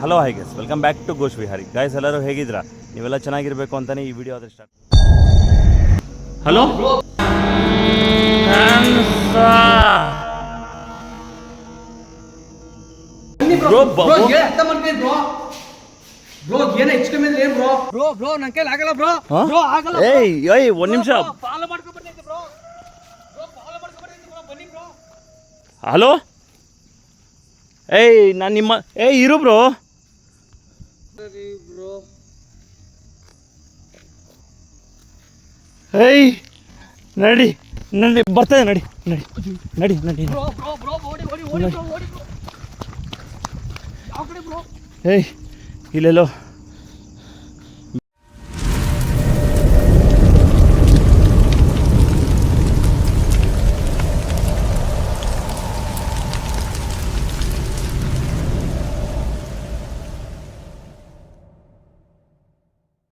Hello hi guys welcome back to Gosh Vihari guys ಎಲ್ಲರೂ ಹೇಗಿದ್ದೀರಾ? ನೀವೆಲ್ಲ ಚೆನ್ನಾಗಿರ್ಬೇಕು ಅಂತಾನೆ ಈ ವಿಡಿಯೋ ಆದ್ರೆ ಸ್ಟಾರ್ಟ್ ಹಲೋ ಏಯ್ ಒಂದು ನಿಮಿಷ. ಫಾಲೋ ಮಾಡ್ಕೊಂಡ್ ಬಂದೈತೆ ಬ್ರೋ ಬ್ರೋ ಫಾಲೋ ಮಾಡ್ಕೊಂಡ್ ಬಂದೈತೆ ಬನ್ನಿ ಬ್ರೋ ಹಲೋ ಏಯ್ ನಾನು ನಿಮ್ಮ ಏಯ್ ಇರು ಬ್ರೋ ಏಯ್ ನಡಿ ನಡಿ ಬರ್ತದೆ ನಡಿ ನಡಿ ನಡಿ ನಡಿ ಏಯ್ ಇಲ್ಲೆಲ್ಲೋ